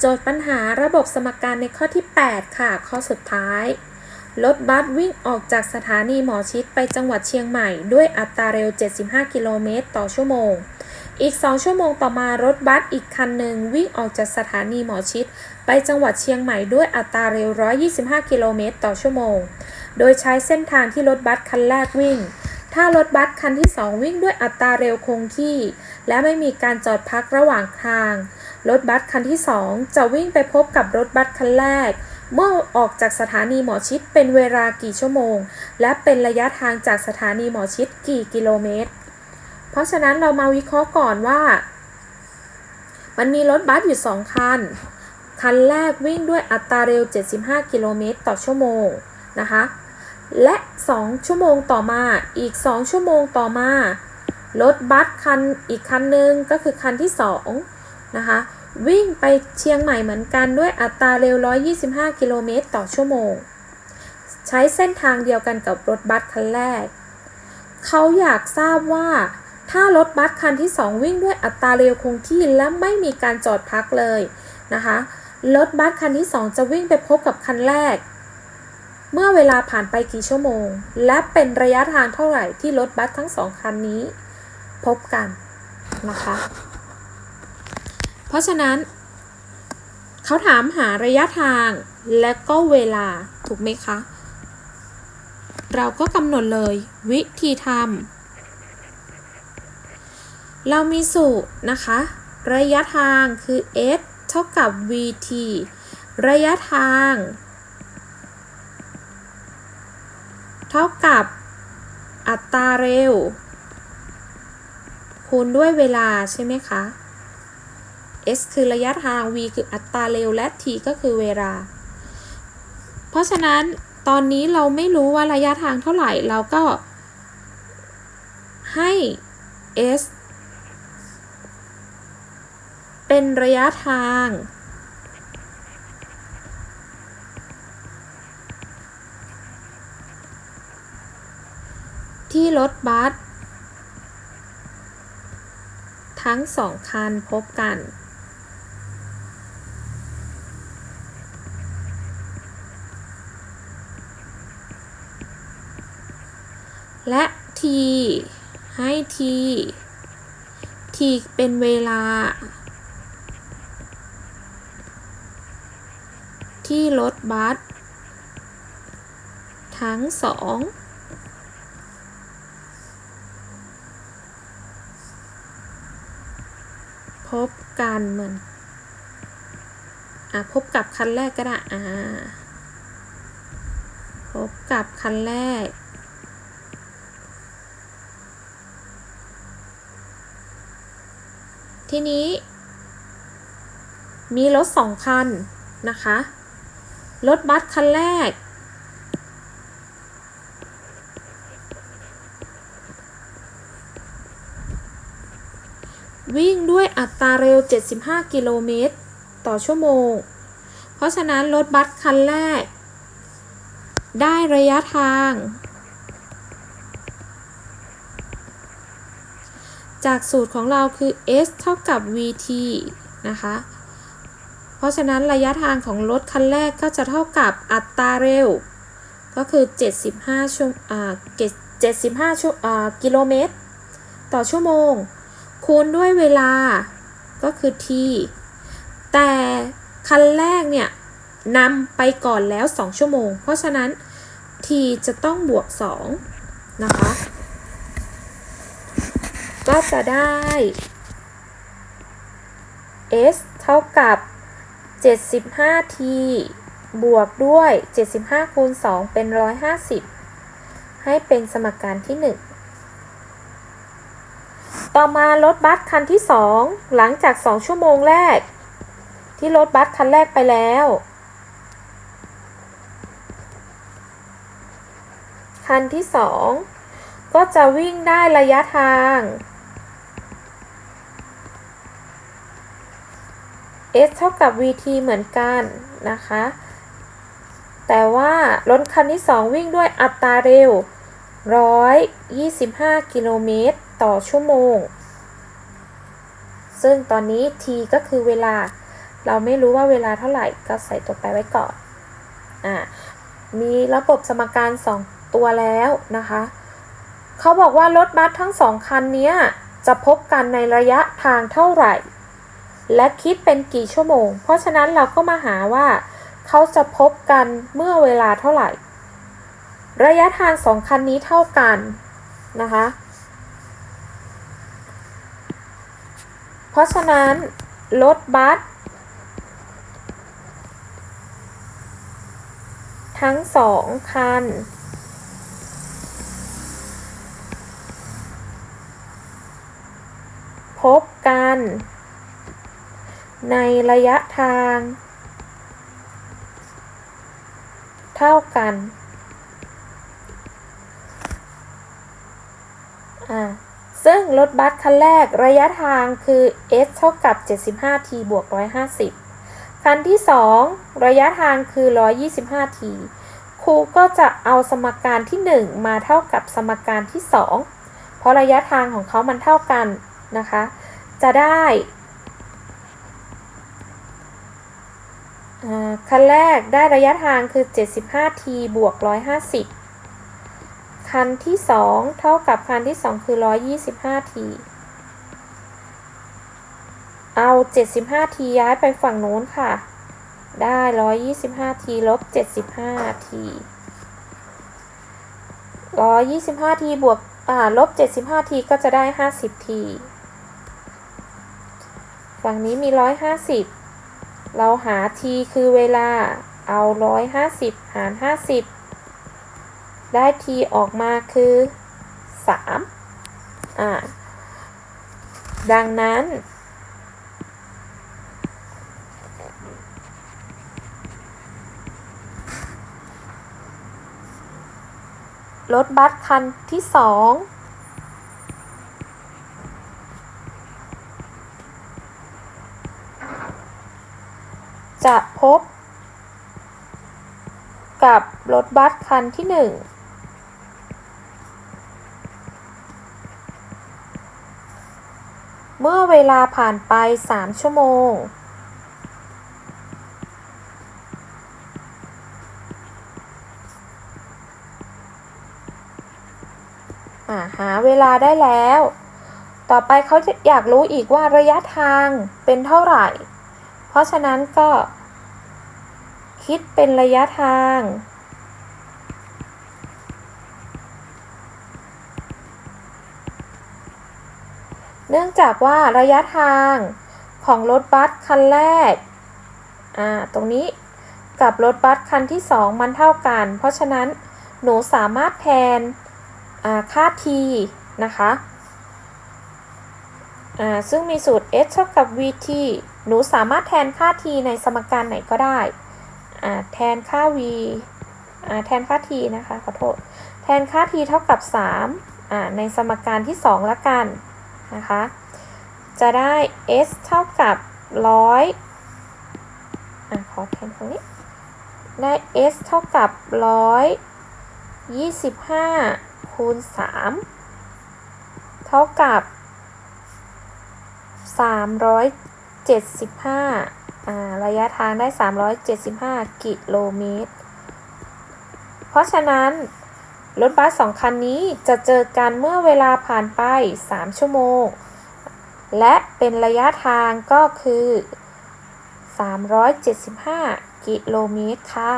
โจทย์ปัญหาระบบสมการในข้อที่ 8 ค่ะ ข้อสุดท้าย รถบัสวิ่งออกจากสถานีหมอชิดไปจังหวัดเชียงใหม่ ด้วยอัตราเร็ว 75 กิโลเมตรต่อชั่วโมง อีก 2 ชั่วโมงต่อมารถบัสอีกคันหนึ่งวิ่งออกจากสถานีหมอชิดไปจังหวัดเชียงใหม่ด้วยอัตราเร็ว 125 กิโลเมตรต่อชั่วโมง โดยใช้เส้นทางที่รถบัสคันแรกวิ่งถ้ารถบัสคันที่ 2 วิ่งด้วยอัตราเร็วคงที่ และไม่มีการจอดพักระหว่างทาง รถบัสคันที่ 2 จะวิ่งไปพบกับรถบัสคันแรก เมื่อออกจากสถานีหมอชิดเป็นเวลากี่ชั่วโมง และเป็นระยะทางจากสถานีหมอชิดกี่กิโลเมตร เพราะฉะนั้นเรามาวิเคราะห์ก่อนว่า มันมีรถบัสอยู่ 2 คัน คันแรกวิ่งด้วยอัตราเร็ว 75 กิโลเมตรต่อชั่วโมงนะคะ และ 2 ชั่วโมงต่อมาอีก 2 ชั่วโมงต่อมารถบัสคันอีกคันหนึ่งก็คือคันที่2นะคะ วิ่งไปเชียงใหม่เหมือนกันด้วยอัตราเร็ว 125 กิโลเมตรต่อชั่วโมง ใช้เส้นทางเดียวกันกับรถบัสคันแรก เขาอยากทราบว่า ถ้ารถบัสคันที่ 2 วิ่งด้วยอัตราเร็วคงที่และไม่มีการจอดพักเลยนะคะ รถบัสคันที่ 2 จะวิ่งไปพบกับคันแรก เมื่อเวลาผ่านไปกี่ชั่วโมง และเป็นระยะทางเท่าไหร่ที่รถบัสทั้งสองคันนี้ พบกันนะคะ ราะฉะนั้น เขาถามหาระยะทางและก็เวลาถูกไหมคะ เราก็กำหนดเลยวิธีทำเรามีสูตรนะคะ ระยะทางคือ s เท่ากับ vt ระยะทาง เท่ากับอัตราเร็ว คูณด้วยเวลาใช่ไหมคะ s คือระยะทาง v คืออัตราเร็ว และ t ก็คือเวลา เพราะฉะนั้นตอนนี้เราไม่รู้ว่าระยะทางเท่าไหร่ เราก็ให้ s เป็นระยะทาง ที่รถบัสทั้งสองคันพบกัน และ t ให้ t t เป็นเวลา ที่รถบัสทั้งสองพบกันเหมือน อะ พบกับคันแรกก็ได้ อ่า พบกับคันแรก ทีนี้ มีรถสองคันนะคะ รถบัสคันแรก วิ่งด้วยอัตราเร็ว 75 กิโลเมตร ต่อชั่วโมง เพราะฉะนั้นรถบัสคันแรก ได้ระยะทาง จากสูตรของเราคือ s เท่ากับ vt นะคะ เพราะฉะนั้นระยะทางของรถคันแรกก็จะเท่ากับอัตราเร็ว ก็คือ 75ชั่วอ่า75ชั่วอ่ากิโลเมตร ต่อชั่วโมง คูณด้วยเวลาก็คือ t แต่คันแรกเนี่ยนำไปก่อนแล้ว 2 ชั่วโมง เพราะฉะนั้น t จะต้องบวก 2 นะคะ ก็จะได้ s เท่ากับ 75t บวกด้วย 75คูณ2เป็น 150 ให้เป็นสมการที่ 1 ต่อมารถบัสคันที่ 2 หลังจาก 2 ชั่วโมงแรก ที่รถบัสคันแรกไปแล้ว คันที่ 2 ก็จะวิ่งได้ระยะทาง s เท่ากับ vt เหมือนกันนะคะ แต่ว่ารถคันที่ 2 วิ่งด้วยอัตราเร็ว 125 กิโลเมตรต่อชั่วโมง ซึ่งตอนนี้ t ก็คือเวลา เราไม่รู้ว่าเวลาเท่าไหร่ก็ใส่ตัวแปรไว้ก่อน อ่า มีระบบสมการ 2 ตัวแล้วนะคะ เขาบอกว่ารถบัสทั้งสองคันเนี้ยจะพบกันในระยะทางเท่าไหร่ และคิดเป็นกี่ชั่วโมง เพราะฉะนั้นเราก็มาหาว่า เขาจะพบกันเมื่อเวลาเท่าไหร่ ระยะทางสองคันนี้เท่ากันนะคะ เพราะฉะนั้นรถบัสทั้งสองคัน พบกัน ในระยะทาง เท่ากัน ซึ่งรถบัสคันแรกระยะทางคือ s เท่ากับ 75t บวก 150 คันที่ 2 ระยะทางคือ 125t ครูก็จะเอาสมการที่ 1 มาเท่ากับสมการที่ 2 เพราะระยะทางของเขามันเท่ากันนะคะ จะได้อ่า คันแรกได้ระยะทางคือ 75t บวก 150 คันที่ 2 เท่ากับคันที่ 2 คือ 125t เอา 75t ย้ายไปฝั่งโน้นค่ะ ได้ 125t ลบ 75t 125t บวกอ่าลบ 75t ก็จะได้ 50t ฝั่งนี้มี 150 เราหา t คือเวลา เอา 150 หาร 50 ได้ t ออกมาคือ 3 อ่า ดังนั้น รถบัสคันที่สอง จะพบ กับรถบัสคันที่หนึ่งเมื่อเวลาผ่านไป 3 ชั่วโมงาหาเวลาได้แล้ว ต่อไปเขาจะอยากรู้อีกว่าระยะทางเป็นเท่าไหร่ ราะฉะนั้นก็ คิดเป็นระยะทาง เนื่องจากว่าระยะทางของรถบัสคันแรก อ่า ตรงนี้กับรถบัสคันที่ 2 มันเท่ากัน เพราะฉะนั้นหนูสามารถแทนค่า t นะคะ ซึ่งมีสูตร h เท่ากับ vt หนูสามารถแทนค่า t ในสมการไหนก็ได้แทนค่า v แทนค่า t นะคะ ขอโทษ แทนค่า t เท่ากับ3ในสมการที่ 2 ละกันนะคะ จะได้ s เท่ากับ100อขอแทนตรงนี้ ได้ s เท่ากับ 125 คูณ 3 เท่ากับ 375าระยะทางได้ 375 กิโลเมตร เพราะฉะนั้น รถบัสสองคันนี้จะเจอกันเมื่อเวลาผ่านไป 3 ชั่วโมง และเป็นระยะทางก็คือ 375 กิโลเมตรค่ะ